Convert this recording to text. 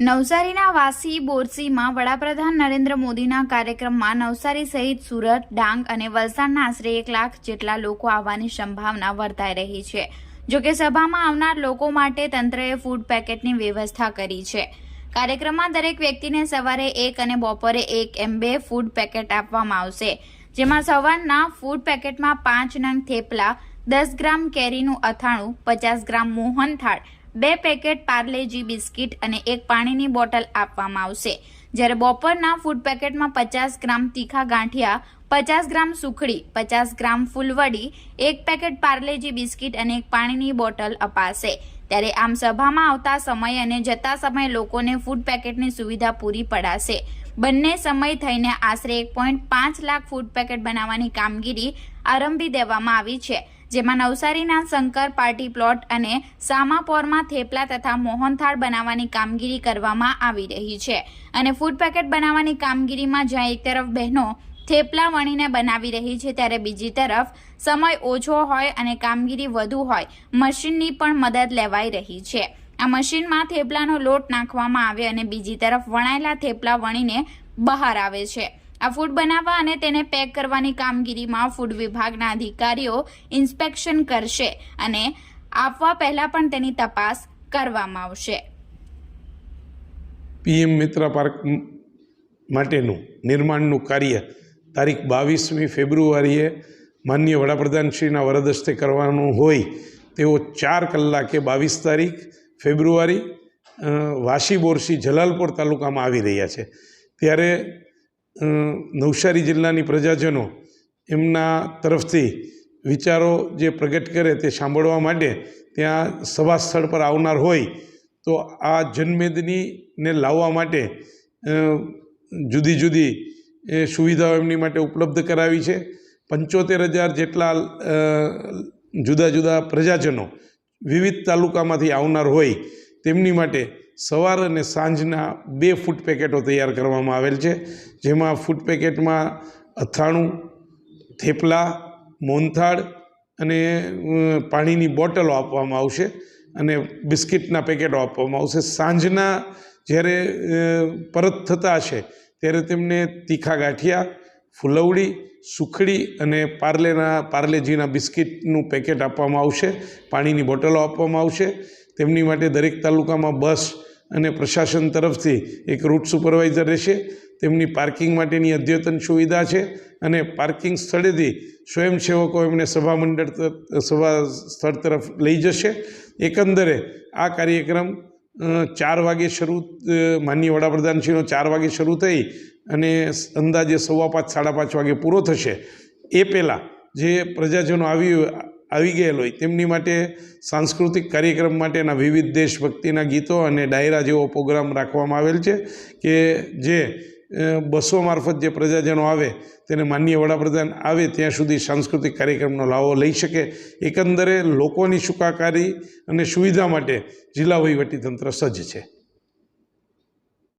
નવસારીના વાસી બોરસીમાં વડાપ્રધાન નરેન્દ્ર મોદીના કાર્યક્રમમાં નવસારી સહિત સુરત, ડાંગ અને વલસાડના આશરે એક લાખ જેટલા લોકો આવવાની સંભાવના વર્તાઈ રહી છે. જોકે સભામાં આવનાર લોકો માટે તંત્રએ ફૂડ પેકેટની વ્યવસ્થા કરી છે. કાર્યક્રમમાં દરેક વ્યક્તિને સવારે એક અને બપોરે એક એમ બે ફૂડ પેકેટ આપવામાં આવશે, જેમાં સવારના ફૂડ પેકેટમાં પાંચ નંગ થેપલા, દસ ગ્રામ કેરીનું અથાણું, પચાસ ગ્રામ મોહનથાળ બે પેકેટ પાર્લેજી બિસ્કિટ અને એક પાણીની બોટલ આપવામાં આવશે. જ્યારે બપોરના ફૂડ પેકેટમાં પચાસ ગ્રામ તીખા ગાંઠિયા, પચાસ ગ્રામ સુખડી, પચાસ ગ્રામ ફૂલવડી, એક પેકેટ પાર્લેજી બિસ્કિટ અને એક પાણીની બોટલ અપાશે. ત્યારે આમ સભામાં આવતા સમય અને જતા સમયે લોકોને ફૂડ પેકેટની સુવિધા પૂરી પડાશે. બંને સમય થઈને આશરે એક પોઈન્ટ પાંચ લાખ ફૂડ પેકેટ બનાવવાની કામગીરી આરંભી દેવામાં આવી છે. જેમાં નવસારીના શંકર પાર્ટી પ્લોટ અને સામાપોરમાં થેપલા તથા મોહનથાળ બનાવવાની કામગીરી કરવામાં આવી રહી છે. અને ફૂડ પેકેટ બનાવવાની કામગીરીમાં જ્યાં એક તરફ બહેનો થેપલા વણીને બનાવી રહી છે, ત્યારે બીજી તરફ સમય ઓછો હોય અને કામગીરી વધુ હોય, મશીનની પણ મદદ લેવાઈ રહી છે. આ મશીનમાં થેપલાનો લોટ નાખવામાં આવે અને બીજી તરફ વણાયેલા થેપલા વણીને બહાર આવે છે. આ ફૂડ બનાવવા અને તેને પેક કરવાની કામગીરીમાં ફૂડ વિભાગના અધિકારીઓ ઇન્સ્પેક્શન કરશે અને આપવા પહેલા પણ તેની તપાસ કરવામાં આવશે. પીએમ મિત્ર પાર્ક માટેનું નિર્માણનું કાર્ય તારીખ બાવીસમી ફેબ્રુઆરીએ માનનીય વડાપ્રધાનશ્રીના વરદસ્તે કરવાનું હોય તેઓ ચાર કલાકે બાવીસ તારીખ ફેબ્રુઆરી વાસી બોરસી જલાલપોર તાલુકામાં આવી રહ્યા છે. ત્યારે નવસારી જિલ્લાની પ્રજાજનો એમના તરફથી વિચારો જે પ્રગટ કરે તે સાંભળવા માટે ત્યાં સભા સ્થળ પર આવનાર હોય, તો આ જનમેદનીને લાવવા માટે જુદી જુદી સુવિધાઓ એમની માટે ઉપલબ્ધ કરાવી છે. પંચોતેર હજાર જેટલા જુદા જુદા પ્રજાજનો વિવિધ તાલુકામાંથી આવનાર હોય, તેમની માટે સવાર અને સાંજના બે ફૂડ પેકેટો તૈયાર કરવામાં આવેલ છે. જેમાં ફૂડ પેકેટમાં અથાણું, થેપલા, મોહનથાળ અને પાણીની બોટલો આપવામાં આવશે અને બિસ્કિટના પેકેટો આપવામાં આવશે. સાંજના જ્યારે પરત થતા હશે ત્યારે તેમને તીખા ગાંઠિયા, ફુલવડી, સુખડી અને પાર્લેના, પાર્લેજીના બિસ્કિટનું પેકેટ આપવામાં આવશે. પાણીની બોટલો આપવામાં આવશે. તેમની માટે દરેક તાલુકામાં બસ અને પ્રશાસન તરફથી એક રૂટ સુપરવાઇઝર રહેશે. તેમની પાર્કિંગ માટેની અદ્યતન સુવિધા છે અને પાર્કિંગ સ્થળેથી સ્વયંસેવકો એમને સભા મંડળ સભા સ્થળ તરફ લઈ જશે. એકંદરે આ કાર્યક્રમ ચાર વાગે શરૂ માનનીય વડાપ્રધાનશ્રીનો ચાર વાગે શરૂ થઈ અને અંદાજે સવા પાંચ, સાડા પાંચ વાગે પૂરો થશે. એ પહેલાં જે પ્રજાજનો આવી આવી ગયેલ હોય. તેમની માટે સાંસ્કૃતિક કાર્યક્રમ માટેના વિવિધ દેશભક્તિના ગીતો અને ડાયરા જેવો પ્રોગ્રામ રાખવામાં આવેલ છે કે જે બસો મારફત જે પ્રજાજનો આવે, તેને માન્ય વડાપ્રધાન આવે, ત્યાં સુધી સાંસ્કૃતિક કાર્યક્રમનો લાવો લઈ શકે. એકંદરે લોકોની સુખાકારી અને સુવિધા માટે જિલ્લા વહીવટીતંત્ર સજ્જ છે.